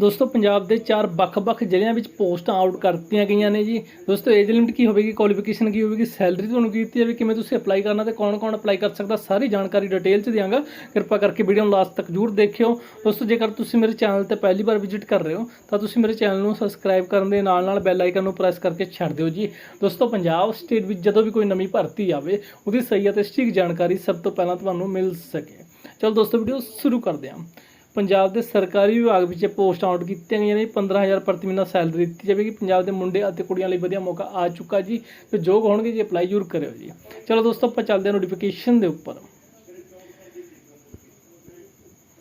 ਦੋਸਤੋ, ਪੰਜਾਬ ਦੇ ਚਾਰ ਵੱਖ-ਵੱਖ ਜ਼ਿਲ੍ਹਿਆਂ ਵਿੱਚ ਪੋਸਟਾਂ ਆਊਟ ਕਰਤੀਆਂ ਗਈਆਂ ਨੇ ਜੀ। ਦੋਸਤੋ ਏਜ ਲਿਮਿਟ ਕੀ ਹੋਵੇਗੀ? ਕੁਆਲੀਫਿਕੇਸ਼ਨ ਕੀ ਹੋਵੇਗੀ? ਸੈਲਰੀ ਤੁਹਾਨੂੰ ਕੀ ਦਿੱਤੀ ਜਾਵੇ ਕਿਵੇਂ ਤੁਸੀਂ ਅਪਲਾਈ ਕਰਨਾ ਤੇ ਕੌਣ-ਕੌਣ ਅਪਲਾਈ ਕਰ ਸਕਦਾ? ਸਾਰੀ ਜਾਣਕਾਰੀ ਡਿਟੇਲ ਚ ਦਿਆਂਗਾ। ਕਿਰਪਾ ਕਰਕੇ ਵੀਡੀਓ ਨੂੰ ਲਾਸਟ ਤੱਕ ਜਰੂਰ ਦੇਖਿਓ। ਦੋਸਤੋ, ਜੇਕਰ ਤੁਸੀਂ ਮੇਰੇ ਚੈਨਲ ਤੇ ਪਹਿਲੀ ਵਾਰ ਵਿਜ਼ਿਟ ਕਰ ਰਹੇ ਹੋ, ਤਾਂ ਤੁਸੀਂ ਮੇਰੇ ਚੈਨਲ ਨੂੰ ਸਬਸਕ੍ਰਾਈਬ ਕਰਨ ਦੇ ਨਾਲ-ਨਾਲ ਬੈਲ ਆਈਕਨ ਨੂੰ ਪ੍ਰੈਸ ਕਰਕੇ ਛੱਡ ਦਿਓ ਜੀ। ਦੋਸਤੋ, ਪੰਜਾਬ ਸਟੇਟ ਵਿੱਚ ਜਦੋਂ ਵੀ ਕੋਈ ਨਵੀਂ ਭਰਤੀ ਆਵੇ, ਉਹਦੀ ਸਹੀ ਅਤੇ ਸਟੀਕ ਜਾਣਕਾਰੀ ਸਭ ਤੋਂ ਪਹਿਲਾਂ ਤੁਹਾਨੂੰ ਮਿਲ ਸਕੇ। ਚਲੋ ਦੋਸਤੋ ਵੀਡੀਓ ਸ਼ੁਰੂ ਕਰਦੇ ਹਾਂ। ਪੰਜਾਬ ਦੇ ਸਰਕਾਰੀ ਵਿਭਾਗ ਵਿੱਚ ਪੋਸਟ ਆਊਟ ਕੀਤੀਆਂ ਗਈਆਂ ਨੇ। 15000 ਪ੍ਰਤੀ ਮਹੀਨਾ ਸੈਲਰੀ ਦਿੱਤੀ ਜਾਵੇਗੀ। ਪੰਜਾਬ ਦੇ ਮੁੰਡੇ ਅਤੇ ਕੁੜੀਆਂ ਲਈ ਵਧੀਆ ਮੌਕਾ ਆ ਚੁੱਕਾ ਜੀ। ਤੇ ਯੋਗ ਹੋਣਗੇ ਜੀ, ਅਪਲਾਈ ਜ਼ਰੂਰ ਕਰਿਓ ਜੀ। ਚਲੋ ਦੋਸਤੋ, ਆਪਾਂ ਚੱਲਦੇ ਹਾਂ ਨੋਟੀਫਿਕੇਸ਼ਨ ਦੇ ਉੱਪਰ।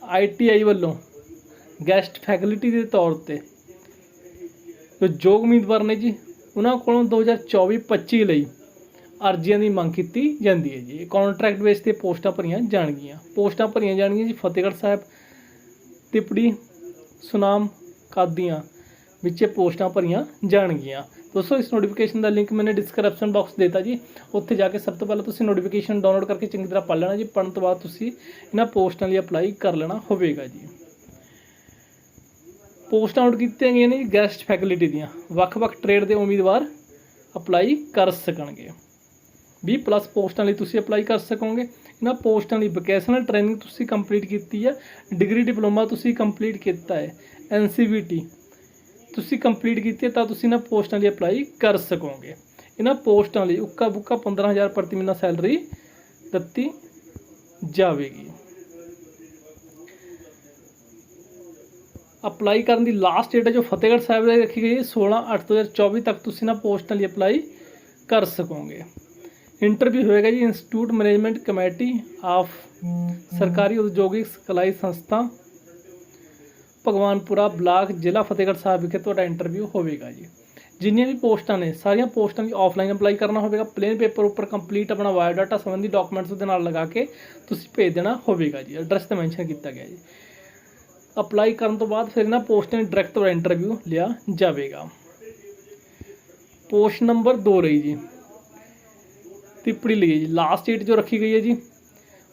ਆਈਟੀਆਈ ਵੱਲੋਂ ਗੈਸਟ ਫੈਕਲਟੀ ਦੇ ਤੌਰ ਤੇ ਜੋ ਯੋਗ ਉਮੀਦਵਾਰ ਨੇ ਜੀ, ਉਹਨਾਂ ਕੋਲੋਂ 2024-25 ਲਈ ਅਰਜ਼ੀਆਂ ਦੀ ਮੰਗ ਕੀਤੀ ਜਾਂਦੀ ਹੈ ਜੀ। ਕੰਟਰੈਕਟ ਬੇਸ ਤੇ ਪੋਸਟਾਂ ਭਰੀਆਂ ਜਾਣਗੀਆਂ। ਪੋਸਟਾਂ ਭਰੀਆਂ ਜਾਣਗੀਆਂ ਜੀ ਫਤਿਹਗੜ੍ਹ ਸਾਹਿਬ ਤਿਪੜੀ ਸੁਨਾਮ ਕਾਦੀਆਂ ਵਿੱਚ ਇਹ ਪੋਸਟਾਂ ਭਰੀਆਂ ਜਾਣਗੀਆਂ। ਦੋਸਤੋ, ਇਸ ਨੋਟੀਫਿਕੇਸ਼ਨ ਦਾ ਲਿੰਕ ਮੈਨੇ ਡਿਸਕ੍ਰਿਪਸ਼ਨ ਬਾਕਸ ਦਿੱਤਾ ਜੀ। ਉੱਥੇ ਜਾ ਕੇ ਸਭ ਤੋਂ ਪਹਿਲਾਂ ਤੁਸੀਂ ਨੋਟੀਫਿਕੇਸ਼ਨ ਡਾਊਨਲੋਡ ਕਰਕੇ ਚੰਗੀ ਤਰ੍ਹਾਂ ਪੜ੍ਹ ਲੈਣਾ ਜੀ। ਪੜ੍ਹਨ ਤੋਂ ਬਾਅਦ ਤੁਸੀਂ ਇਹਨਾਂ ਪੋਸਟਾਂ ਲਈ ਅਪਲਾਈ ਕਰ ਲੈਣਾ ਹੋਵੇਗਾ ਜੀ। ਪੋਸਟਾਂ ਆਊਟ ਕੀਤੀਆਂ ਗਈਆਂ ਨੇ ਜੀ ਗੈਸਟ ਫੈਕਲਟੀ ਦੀਆਂ। ਵੱਖ-ਵੱਖ ਟ੍ਰੇਡ ਦੇ ਉਮੀਦਵਾਰ ਅਪਲਾਈ ਕਰ ਸਕਣਗੇ। 20 ਪਲੱਸ ਪੋਸਟਾਂ ਲਈ ਤੁਸੀਂ ਅਪਲਾਈ ਕਰ ਸਕੋਗੇ। ਇਹਨਾਂ ਪੋਸਟਾਂ ਲਈ ਵੋਕੇਸ਼ਨਲ ਟ੍ਰੇਨਿੰਗ ਤੁਸੀਂ ਕੰਪਲੀਟ ਕੀਤੀ ਹੈ ਡਿਗਰੀ ਡਿਪਲੋਮਾ ਤੁਸੀਂ ਕੰਪਲੀਟ ਕੀਤਾ ਹੈ ਐਨਸੀਵੀਟੀ ਤੁਸੀਂ ਕੰਪਲੀਟ ਕੀਤੀ ਹੈ, ਤਾਂ ਤੁਸੀਂ ਇਹਨਾਂ ਪੋਸਟਾਂ ਲਈ ਅਪਲਾਈ ਕਰ ਸਕੋਗੇ। ਇਹਨਾਂ ਪੋਸਟਾਂ ਲਈ ਉੱਕਾ ਬੁੱਕਾ 15000 ਪ੍ਰਤੀ ਮਹੀਨਾ ਸੈਲਰੀ ਦਿੱਤੀ ਜਾਵੇਗੀ। ਅਪਲਾਈ ਕਰਨ ਦੀ ਲਾਸਟ ਡੇਟ ਹੈ ਜੋ ਫਤਿਹਗੜ੍ਹ ਸਾਹਿਬ ਲਈ ਰੱਖੀ ਗਈ ਹੈ 16 8 2024 ਤੱਕ ਤੁਸੀਂ ਇਹਨਾਂ ਪੋਸਟਾਂ ਲਈ ਅਪਲਾਈ ਕਰ ਸਕੋਗੇ। ਇੰਟਰਵਿਊ ਹੋਏਗਾ ਜੀ ਇੰਸਟੀਚਿਊਟ ਮੈਨੇਜਮੈਂਟ ਕਮੇਟੀ ਆਫ ਸਰਕਾਰੀ ਉਦਯੋਗਿਕ ਸਿਖਲਾਈ ਸੰਸਥਾ ਭਗਵਾਨਪੁਰਾ ਬਲਾਕ ਜ਼ਿਲ੍ਹਾ ਫਤਿਹਗੜ੍ਹ ਸਾਹਿਬ ਵਿਖੇ ਤੁਹਾਡਾ ਇੰਟਰਵਿਊ ਹੋਵੇਗਾ ਜੀ। ਜਿੰਨੀਆਂ ਵੀ ਪੋਸਟਾਂ ਨੇ ਸਾਰੀਆਂ ਪੋਸਟਾਂ ਦੀ ਆਫਲਾਈਨ ਅਪਲਾਈ ਕਰਨਾ ਹੋਵੇਗਾ ਪਲੇਨ ਪੇਪਰ ਉੱਪਰ ਕੰਪਲੀਟ ਆਪਣਾ ਬਾਇਓਡਾਟਾ ਸੰਬੰਧੀ ਡਾਕੂਮੈਂਟਸ ਦੇ ਨਾਲ ਲਗਾ ਕੇ ਤੁਸੀਂ ਭੇਜ ਦੇਣਾ ਹੋਵੇਗਾ ਜੀ ਐਡਰੈਸ ਤੇ ਮੈਂਸ਼ਨ ਕੀਤਾ ਗਿਆ ਜੀ। ਅਪਲਾਈ ਕਰਨ ਤੋਂ ਬਾਅਦ ਫਿਰ ਇਹਨਾਂ ਪੋਸਟਾਂ ਦੀ ਡਾਇਰੈਕਟ ਇੰਟਰਵਿਊ ਲਿਆ ਜਾਵੇਗਾ। ਪੋਸਟ ਨੰਬਰ 2 ਰਹੀ ਜੀ। ਤਿੱਪੜੀ ਲਈ ਹੈ ਜੀ। ਲਾਸਟ ਡੇਟ ਜੋ ਰੱਖੀ ਗਈ ਹੈ ਜੀ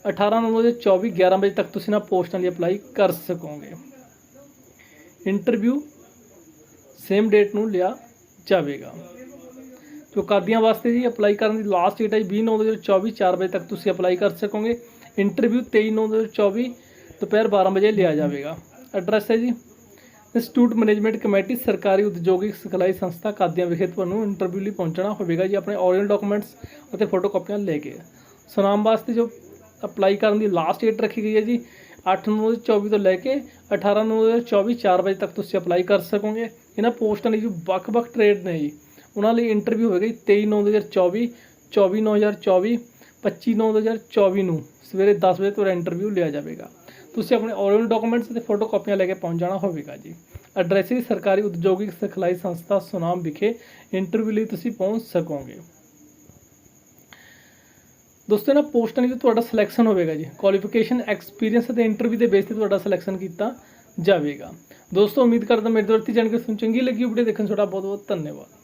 18 ਨਵੰਬਰ 24 11 ਵਜੇ ਤੱਕ ਤੁਸੀਂ ਨਾ ਪੋਸਟਾਂ ਲਈ ਅਪਲਾਈ ਕਰ ਸਕੋਗੇ। ਇੰਟਰਵਿਊ ਸੇਮ ਡੇਟ ਨੂੰ ਲਿਆ ਜਾਵੇਗਾ। ਜੋ ਕਾਦੀਆਂ ਵਾਸਤੇ ਜੀ ਅਪਲਾਈ ਕਰਨ ਦੀ ਲਾਸਟ ਡੇਟ ਹੈ 20 ਨਵੰਬਰ 2024 4 ਵਜੇ ਤੱਕ ਤੁਸੀਂ ਅਪਲਾਈ ਕਰ ਸਕੋਗੇ। ਇੰਟਰਵਿਊ 23 ਨਵੰਬਰ 2024 ਦੁਪਹਿਰ 12 ਵਜੇ ਲਿਆ ਜਾਵੇਗਾ। ਐਡਰੈਸ ਹੈ ਜੀ ਇੰਸਟੀਚਿਊਟ ਮੈਨੇਜਮੈਂਟ ਕਮੇਟੀ ਸਰਕਾਰੀ ਉਦਯੋਗਿਕ ਸਿਖਲਾਈ ਸੰਸਥਾ ਕਾਦੀਆਂ ਵਿਖੇ ਤੁਹਾਨੂੰ ਇੰਟਰਵਿਊ ਲਈ ਪਹੁੰਚਣਾ ਹੋਵੇਗਾ ਜੀ, ਆਪਣੇ ਓਰੀਜਨਲ ਡਾਕੂਮੈਂਟਸ ਅਤੇ ਫੋਟੋਕਾਪੀਆਂ ਲੈ ਕੇ। ਸੁਨਾਮ ਵਾਸਤੇ ਜੋ ਅਪਲਾਈ ਕਰਨ ਦੀ ਲਾਸਟ ਡੇਟ ਰੱਖੀ ਗਈ ਹੈ ਜੀ 8 ਨਵੰਬਰ 24 ਤੋਂ ਲੈ ਕੇ 18 ਨਵੰਬਰ 24 4 ਵਜੇ ਤੱਕ ਤੁਸੀਂ ਅਪਲਾਈ ਕਰ ਸਕੋਗੇ। ਇਹਨਾਂ ਪੋਸਟਾਂ ਲਈ ਜੋ ਵੱਖ-ਵੱਖ ਟ੍ਰੇਡ ਨੇ ਜੀ, ਉਹਨਾਂ ਲਈ ਇੰਟਰਵਿਊ ਹੋਵੇਗਾ ਜੀ 23 ਨਵੰਬਰ 2024 24 ਨਵੰਬਰ 2024 25 ਨਵੰਬਰ 2024 ਨੂੰ ਸਵੇਰੇ 10 ਵਜੇ ਤੁਹਾਡਾ ਇੰਟਰਵਿਊ ਲਿਆ ਜਾਵੇਗਾ। ਤੁਸੀਂ ਆਪਣੇ ਓਰੀਜਨਲ ਡਾਕੂਮੈਂਟਸ ਅਤੇ ਫੋਟੋਕਾਪੀਆਂ ਲੈ ਕੇ ਪਹੁੰਚ ਜਾਣਾ ਹੋਵੇਗਾ ਜੀ। ਐਡਰੈਸ ਹੈ ਸਰਕਾਰੀ ਉਦਯੋਗਿਕ ਸਿਖਲਾਈ ਸੰਸਥਾ ਸੁਨਾਮ ਵਿਖੇ ਇੰਟਰਵਿਊ ਲਈ ਤੁਸੀਂ ਪਹੁੰਚ ਸਕੋਗੇ। ਦੋਸਤੋ ਨਾ ਪੋਸਟਾਂ ਲਈ ਤੁਹਾਡਾ ਸਿਲੈਕਸ਼ਨ ਹੋਵੇਗਾ ਜੀ। ਕੁਆਲੀਫਿਕੇਸ਼ਨ ਐਕਸਪੀਰੀਅੰਸ ਅਤੇ ਇੰਟਰਵਿਊ ਦੇ ਬੇਸ ਤੇ ਤੁਹਾਡਾ ਸਿਲੈਕਸ਼ਨ ਕੀਤਾ ਜਾਵੇਗਾ। ਦੋਸਤੋ, ਉਮੀਦ ਕਰਦਾ ਮੇਰੀ ਦੁਆਰਾ ਜਾਣਕਾਰੀ ਤੁਹਾਨੂੰ ਚੰਗੀ ਲੱਗੀ ਵੀਡੀਓ ਦੇਖਣ ਤੁਹਾਡਾ ਬਹੁਤ ਬਹੁਤ ਧੰਨਵਾਦ।